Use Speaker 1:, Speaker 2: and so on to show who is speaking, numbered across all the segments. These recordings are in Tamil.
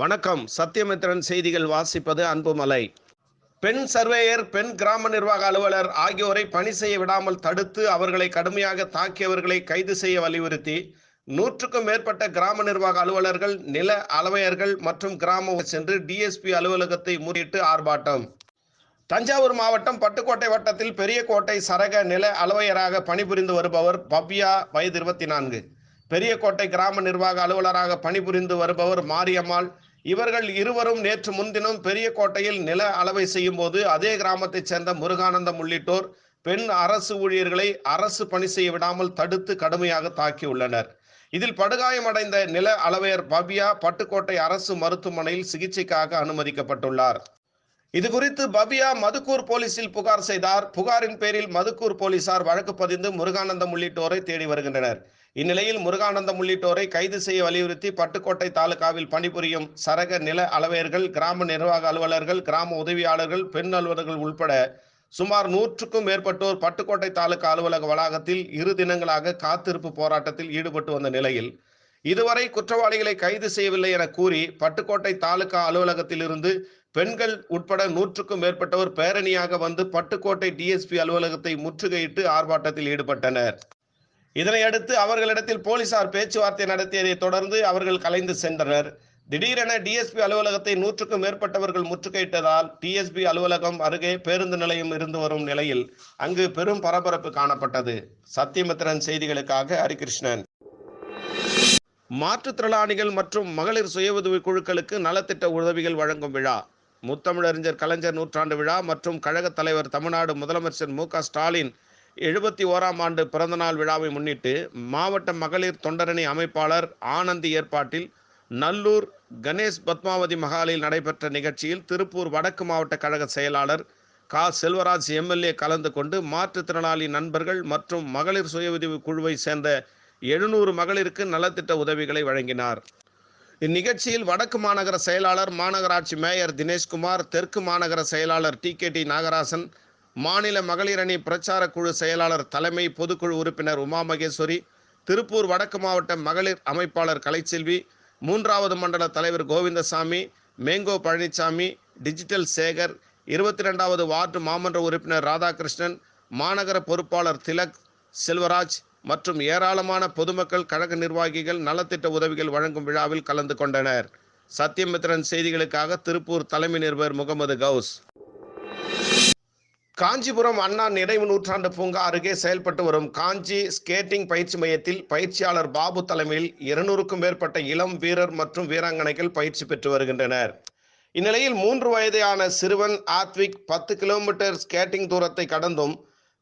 Speaker 1: வணக்கம். சத்தியமித்திரன் செய்திகள் வாசிப்பது அன்புமலை. பெண் சர்வேயர் பெண் கிராம நிர்வாக அலுவலர் ஆகியோரை பணி செய்ய விடாமல் தடுத்து அவர்களை கடுமையாக தாக்கியவர்களை கைது செய்ய வலியுறுத்தி நூற்றுக்கும் மேற்பட்ட கிராம நிர்வாக அலுவலர்கள் நில அளவையர்கள் மற்றும் கிராம சென்று டிஎஸ்பி அலுவலகத்தை முறியிட்டு ஆர்ப்பாட்டம். தஞ்சாவூர் மாவட்டம் பட்டுக்கோட்டை வட்டத்தில் பெரியகோட்டை சரக நில அளவையராக பணிபுரிந்து வருபவர் பவ்யா வயது இருபத்தி நான்கு. பெரியகோட்டை கிராம நிர்வாக அலுவலராக பணிபுரிந்து வருபவர் மாரியம்மாள் இவர்கள் இருவரும் நேற்று முன்தினம் பெரிய கோட்டையில் நில அளவை செய்யும் போது அதே கிராமத்தைச் சேர்ந்த முருகானந்தம் உள்ளிட்டோர் பெண் அரசு ஊழியர்களை அரசு பணி செய்ய விடாமல் தடுத்து கடுமையாக தாக்கியுள்ளனர். இதில் படுகாயமடைந்த நில அளவையர் பவ்யா பட்டுக்கோட்டை அரசு மருத்துவமனையில் சிகிச்சைக்காக அனுமதிக்கப்பட்டுள்ளார். இது குறித்து பபியா மதுக்கூர் போலீசில் புகார் செய்தார். புகாரின் பேரில் மதுக்கூர் போலீசார் வழக்கு பதிந்து முருகானந்தம் உள்ளிட்டோரை தேடி வருகின்றனர். இந்நிலையில் முருகானந்தம் உள்ளிட்டோரை கைது செய்ய வலியுறுத்தி பட்டுக்கோட்டை தாலுகாவில் பணிபுரியும் சரக நில அளவையர்கள் கிராம நிர்வாக அலுவலர்கள் கிராம உதவியாளர்கள் பெண் அலுவலர்கள் உள்பட சுமார் நூற்றுக்கும் மேற்பட்டோர் பட்டுக்கோட்டை தாலுகா அலுவலக வளாகத்தில் இரு தினங்களாக காத்திருப்பு போராட்டத்தில் ஈடுபட்டு வந்த நிலையில் இதுவரை குற்றவாளிகளை கைது செய்யவில்லை என கூறி பட்டுக்கோட்டை தாலுகா அலுவலகத்திலிருந்து பெண்கள் உட்பட நூற்றுக்கும் மேற்பட்டோர் பேரணியாக வந்து பட்டுக்கோட்டை டிஎஸ்பி அலுவலகத்தை முற்றுகையிட்டு ஆர்ப்பாட்டத்தில் ஈடுபட்டனர். இதனையடுத்து அவர்களிடத்தில் போலீசார் பேச்சுவார்த்தை நடத்தியதை தொடர்ந்து அவர்கள் கலைந்து சென்றனர். திடீரென டிஎஸ்பி அலுவலகத்தை நூற்றுக்கும் மேற்பட்டவர்கள் முற்றுகையிட்டதால் டிஎஸ்பி அலுவலகம் அருகே பேருந்து நிலையம் இருந்து வரும் நிலையில் அங்கு பெரும் பரபரப்பு காணப்பட்டது. சத்தியமித்திரன் செய்திகளுக்காக ஹரிகிருஷ்ணன். மாற்றுத்திறனாளிகள் மற்றும் மகளிர் சுய உதவி குழுக்களுக்கு நலத்திட்ட உதவிகள் வழங்கும் விழா. முத்தமிழறிஞர் கலைஞர் நூற்றாண்டு விழா மற்றும் கழகத் தலைவர் தமிழ்நாடு முதலமைச்சர் மு க ஸ்டாலின் எழுபத்தி ஓராம் ஆண்டு பிறந்தநாள் விழாவை முன்னிட்டு மாவட்ட மகளிர் தொண்டரணி அமைப்பாளர் ஆனந்தி ஏற்பாட்டில் நல்லூர் கணேஷ் பத்மாவதி மகாலில் நடைபெற்ற நிகழ்ச்சியில் திருப்பூர் வடக்கு மாவட்ட கழக செயலாளர் கா. செல்வராஜ் எம்எல்ஏ கலந்து கொண்டு மாற்றுத்திறனாளி நண்பர்கள் மற்றும் மகளிர் சுய உதவி குழுவை சேர்ந்த எழுநூறு மகளிருக்கு நலத்திட்ட உதவிகளை வழங்கினார். இந்நிகழ்ச்சியில் வடக்கு மாநகர செயலாளர் மாநகராட்சி மேயர் தினேஷ்குமார் தெற்கு மாநகர செயலாளர் டி கே டி நாகராசன் மாநில மகளிர் அணி பிரச்சார குழு செயலாளர் தலைமை பொதுக்குழு உறுப்பினர் உமா மகேஸ்வரி திருப்பூர் வடக்கு மாவட்ட மகளிர் அமைப்பாளர் கலைச்செல்வி மூன்றாவது மண்டல தலைவர் கோவிந்தசாமி மேங்கோ பழனிசாமி டிஜிட்டல் சேகர் இருபத்தி ரெண்டாவது வார்டு மாமன்ற உறுப்பினர் ராதாகிருஷ்ணன் மாநகர பொறுப்பாளர் திலக் செல்வராஜ் மற்றும் ஏராளமான பொதுமக்கள் கழக நிர்வாகிகள் நலத்திட்ட உதவிகள் வழங்கும் விழாவில் கலந்து கொண்டனர். சத்தியமித்திரன் செய்திகளுக்காக திருப்பூர் தலைமை நிருபர் முகமது கவுஸ். காஞ்சிபுரம் அண்ணா நினைவு நூற்றாண்டு பூங்கா அருகே செயல்பட்டு வரும் காஞ்சி ஸ்கேட்டிங் பயிற்சி மையத்தில் பயிற்சியாளர் பாபு தலைமையில் இருநூறுக்கும் மேற்பட்ட இளம் வீரர் மற்றும் வீராங்கனைகள் பயிற்சி பெற்று வருகின்றனர். இந்நிலையில் மூன்று வயதான சிறுவன் ஆத்விக் பத்து கிலோமீட்டர் ஸ்கேட்டிங் தூரத்தை கடந்தும்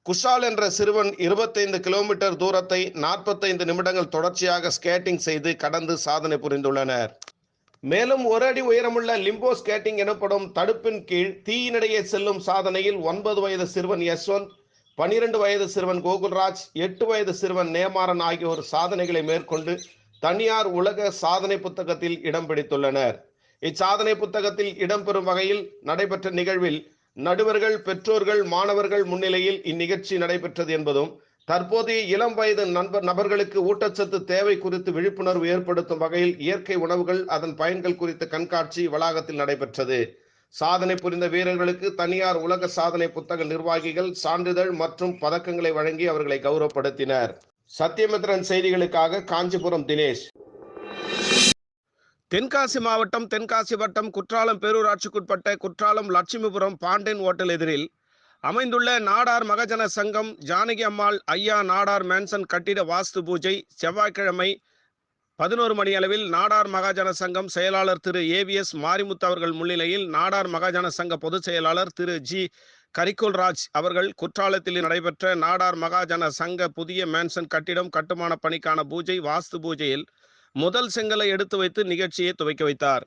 Speaker 1: குஷால் என்ற சிறுவன் இருபத்தைந்து கிலோமீட்டர் தூரத்தை நாற்பத்தைந்து நிமிடங்கள் தொடர்ச்சியாக ஸ்கேட்டிங் செய்து கடந்து சாதனை புரிந்துள்ளனர். மேலும் ஒரு அடி உயரமுள்ள லிம்போ ஸ்கேட்டிங் எனப்படும் தடுப்பின் கீழ் தீயினிடையே செல்லும் சாதனையில் ஒன்பது வயது சிறுவன் யஸ்வந்த் பனிரெண்டு வயது சிறுவன் கோகுல்ராஜ் எட்டு வயது சிறுவன் நேமாறன் ஆகியோர் சாதனைகளை மேற்கொண்டு தனியார் உலக சாதனை புத்தகத்தில் இடம் பிடித்துள்ளனர். இச்சாதனை புத்தகத்தில் இடம்பெறும் வகையில் நடைபெற்ற நிகழ்வில் நடுவர்கள் பெற்றோர்கள் மாணவர்கள் முன்னிலையில் இந்நிகழ்ச்சி நடைபெற்றது என்பதும் தற்போதைய இளம் வயது நண்பர் நபர்களுக்கு ஊட்டச்சத்து தேவை குறித்து விழிப்புணர்வு ஏற்படுத்தும் வகையில் இயற்கை உணவுகள் அதன் பயன்கள் குறித்த கண்காட்சி வளாகத்தில் நடைபெற்றது. சாதனை புரிந்த வீரர்களுக்கு தனியார் உலக சாதனை புத்தக நிர்வாகிகள் சான்றிதழ் மற்றும் பதக்கங்களை வழங்கி அவர்களை கௌரவப்படுத்தினர். சத்தியமித்ரன் செய்திகளுக்காக காஞ்சிபுரம் தினேஷ். தென்காசி மாவட்டம் தென்காசி வட்டம் குற்றாலம் பேரூராட்சிக்குட்பட்ட குற்றாலம் லட்சுமிபுரம் பாண்டியன் ஓட்டல் எதிரில் அமைந்துள்ள நாடார் மகஜன சங்கம் ஜானகி அம்மாள் ஐயா நாடார் மேன்சன் கட்டிட வாஸ்து பூஜை செவ்வாய்க்கிழமை பதினோரு மணி அளவில் நாடார் மகாஜன சங்கம் செயலாளர் திரு. ஏவிஎஸ் மாரிமுத்து அவர்கள் முன்னிலையில் நாடார் மகாஜன சங்க பொதுச் செயலாளர் திரு. ஜி. கரிக்குல்ராஜ் அவர்கள் குற்றாலத்தில் நடைபெற்ற நாடார் மகாஜன சங்க புதிய மேன்சன் கட்டிடம் கட்டுமான பணிக்கான பூஜை வாஸ்து பூஜையில் முதல் செங்கலை எடுத்து வைத்து நிகழ்ச்சியை துவக்கி வைத்தார்.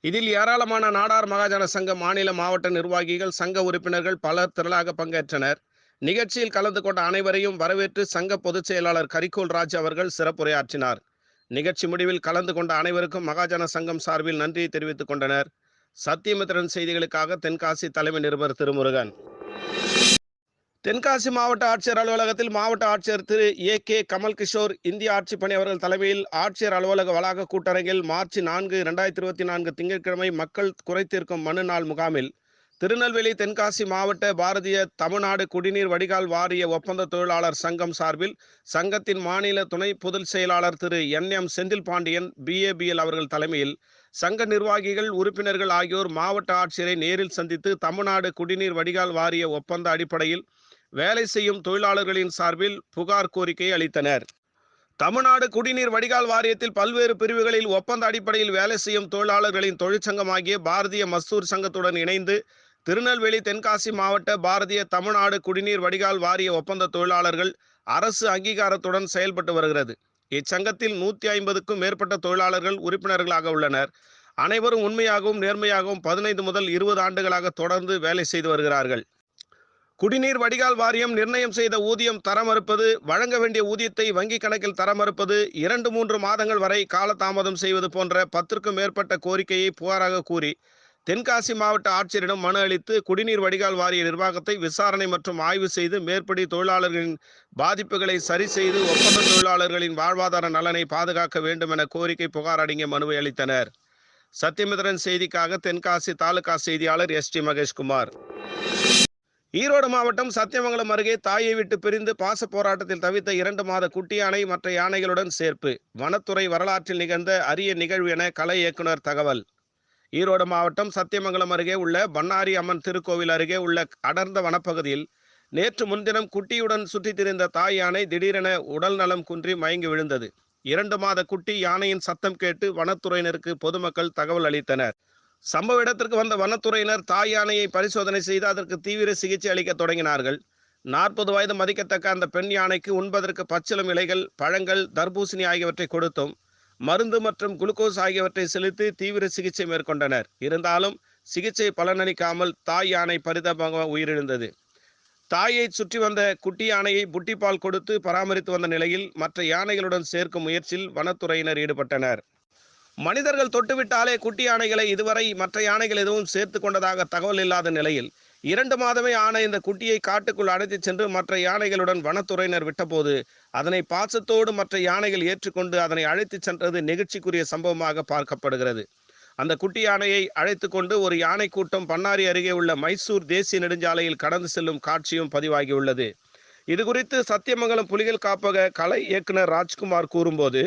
Speaker 1: இதில் ஏராளமான நாடார் மகாஜன சங்க மாநில மாவட்ட நிர்வாகிகள் சங்க உறுப்பினர்கள் பலர் திரளாக பங்கேற்றனர். நிகழ்ச்சியில் கலந்து கொண்ட அனைவரையும் வரவேற்று சங்க பொதுச் செயலாளர் கரிகோல் ராஜ் அவர்கள் சிறப்புரையாற்றினார். நிகழ்ச்சி முடிவில் கலந்து கொண்ட அனைவருக்கும் மகாஜன சங்கம் சார்பில் நன்றியை தெரிவித்துக் கொண்டனர். சத்தியமித்திரன் செய்திகளுக்காக தென்காசி தலைமை நிருபர் திருமுருகன். தென்காசி மாவட்ட ஆட்சியர் அலுவலகத்தில் மாவட்ட ஆட்சியர் திரு ஏ கே கமல் கிஷோர் இந்திய ஆட்சிப்பணி அவர்கள் தலைமையில் ஆட்சியர் அலுவலக வளாக கூட்டரங்கில் மார்ச் நான்கு இரண்டாயிரத்தி இருபத்தி நான்கு திங்கட்கிழமை மக்கள் குறைத்தீர்க்கும் மனு நாள் முகாமில் திருநெல்வேலி தென்காசி மாவட்ட பாரதிய தமிழ்நாடு குடிநீர் வடிகால் வாரிய ஒப்பந்த தொழிலாளர் சங்கம் சார்பில் சங்கத்தின் மாநில துணை பொதுச் செயலாளர் Thiru N M Senthil Pandian BABL அவர்கள் தலைமையில் சங்க நிர்வாகிகள் உறுப்பினர்கள் ஆகியோர் மாவட்ட ஆட்சியரை நேரில் சந்தித்து தமிழ்நாடு குடிநீர் வடிகால் வாரிய ஒப்பந்த அடிப்படையில் வேலை செய்யும் தொழிலாளர்களின் சார்பில் புகார் கோரிக்கை அளித்தனர். தமிழ்நாடு குடிநீர் வடிகால் வாரியத்தில் பல்வேறு பிரிவுகளில் ஒப்பந்த அடிப்படையில் வேலை செய்யும் தொழிலாளர்களின் தொழிற்சங்கமாகிய பாரதிய மஸ்தூர் சங்கத்துடன் இணைந்து திருநெல்வேலி தென்காசி மாவட்ட பாரதிய தமிழ்நாடு குடிநீர் வடிகால் வாரிய ஒப்பந்த தொழிலாளர்கள் அரசு அங்கீகாரத்துடன் செயல்பட்டு வருகிறது. இச்சங்கத்தில் நூற்றி ஐம்பதுக்கும் மேற்பட்ட தொழிலாளர்கள் உறுப்பினர்களாக உள்ளனர். அனைவரும் உண்மையாகவும் நேர்மையாகவும் பதினைந்து முதல் இருபது ஆண்டுகளாக தொடர்ந்து வேலை செய்து வருகிறார்கள். குடிநீர் வடிகால் வாரியம் நிர்ணயம் செய்த ஊதியம் தர மறுப்பது வழங்க வேண்டிய ஊதியத்தை வங்கி கணக்கில் தர மறுப்பது இரண்டு மூன்று மாதங்கள் வரை காலதாமதம் செய்வது போன்ற பத்திற்கும் மேற்பட்ட கோரிக்கையை புகாராக கூறி தென்காசி மாவட்ட ஆட்சியரிடம் மனு அளித்து குடிநீர் வடிகால் வாரிய நிர்வாகத்தை விசாரணை மற்றும் ஆய்வு செய்து மேற்படி தொழிலாளர்களின் பாதிப்புகளை சரி செய்து ஒப்பந்த தொழிலாளர்களின் வாழ்வாதார நலனை பாதுகாக்க வேண்டும் என கோரிக்கை புகார் அடங்கிய மனுவை அளித்தனர். சத்தியமித்ரன் செய்திக்காக தென்காசி தாலுகா செய்தியாளர் எஸ் டி மகேஷ்குமார். ஈரோடு மாவட்டம் சத்தியமங்கலம் அருகே தாயை விட்டு பிரிந்து பாச போராட்டத்தில் தவித்த இரண்டு மாத குட்டி யானை மற்ற யானைகளுடன் சேர்ப்பு. வனத்துறை வரலாற்றில் நிகழ்ந்த அரிய நிகழ்வு என கலை இயக்குனர் தகவல். ஈரோடு மாவட்டம் சத்தியமங்கலம் அருகே உள்ள பண்ணாரி அம்மன் திருக்கோவில் அருகே உள்ள அடர்ந்த வனப்பகுதியில் நேற்று முன்தினம் குட்டியுடன் சுற்றித் திரிந்த தாய் யானை திடீரென உடல் நலம் குன்றி மயங்கி விழுந்தது. இரண்டு மாத குட்டி யானையின் சத்தம் கேட்டு வனத்துறையினருக்கு பொதுமக்கள் தகவல் அளித்தனர். சம்பவ இடத்திற்கு வந்த வனத்துறையினர் தாய் யானையை பரிசோதனை செய்து அதற்கு தீவிர சிகிச்சை அளிக்க தொடங்கினார்கள். நாற்பது வயது மதிக்கத்தக்க அந்த பெண் யானைக்கு உண்பதற்கு பச்சிலம் இலைகள் பழங்கள் தர்பூசணி ஆகியவற்றை கொடுத்தும் மருந்து மற்றும் குளுக்கோஸ் ஆகியவற்றை செலுத்தி தீவிர சிகிச்சை மேற்கொண்டனர். இருந்தாலும் சிகிச்சை பலனளிக்காமல் தாய் யானை பரிதாபமாக உயிரிழந்தது. தாயை சுற்றி வந்த குட்டி யானையை புட்டிப்பால் கொடுத்து பராமரித்து வந்த நிலையில் மற்ற யானைகளுடன் சேர்க்கும் முயற்சியில் வனத்துறையினர் ஈடுபட்டனர். மனிதர்கள் தொட்டுவிட்டாலே குட்டி யானைகளை இதுவரை மற்ற யானைகள் எதுவும் சேர்த்து கொண்டதாக தகவல் இல்லாத நிலையில் இரண்டு மாதமே ஆன இந்த குட்டியை காட்டுக்குள் அழைத்துச் சென்று மற்ற யானைகளுடன் வனத்துறையினர் விட்டபோது அதனை பாசத்தோடு மற்ற யானைகள் ஏற்றுக்கொண்டு அதனை அழைத்துச் சென்றது நெகிழ்ச்சிக்குரிய சம்பவமாக பார்க்கப்படுகிறது. அந்த குட்டி யானையை அழைத்து கொண்டு ஒரு யானை கூட்டம் பண்ணாரி அருகே உள்ள மைசூர் தேசிய நெடுஞ்சாலையில் கடந்து செல்லும் காட்சியும் பதிவாகியுள்ளது. இது குறித்து சத்தியமங்கலம் புலிகள் காப்பக கலை இயக்குனர் ராஜ்குமார் கூறும்போது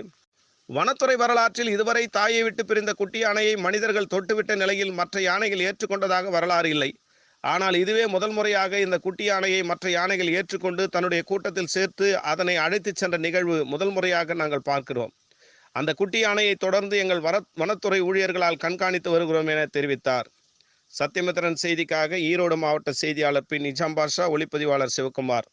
Speaker 1: வனத்துறை வரலாற்றில் இதுவரை தாயை விட்டு பிரிந்த குட்டி யானையை மனிதர்கள் தொட்டுவிட்ட நிலையில் மற்ற யானைகள் ஏற்றுக்கொண்டதாக வரலாறு இல்லை. ஆனால் இதுவே முதல் முறையாக இந்த குட்டி யானையை மற்ற யானைகள் ஏற்றுக்கொண்டு தன்னுடைய கூட்டத்தில் சேர்த்து அதனை அழைத்துச் சென்ற நிகழ்வு முதல் முறையாக நாங்கள் பார்க்கிறோம். அந்த குட்டி யானையை தொடர்ந்து எங்கள் வர வனத்துறை ஊழியர்களால் கண்காணித்து வருகிறோம் என தெரிவித்தார். சத்தியமித்திரன் செய்திக்காக ஈரோடு மாவட்ட செய்தியாளர் பி. நிஜாம் பாஷா ஒளிப்பதிவாளர் சிவகுமார்.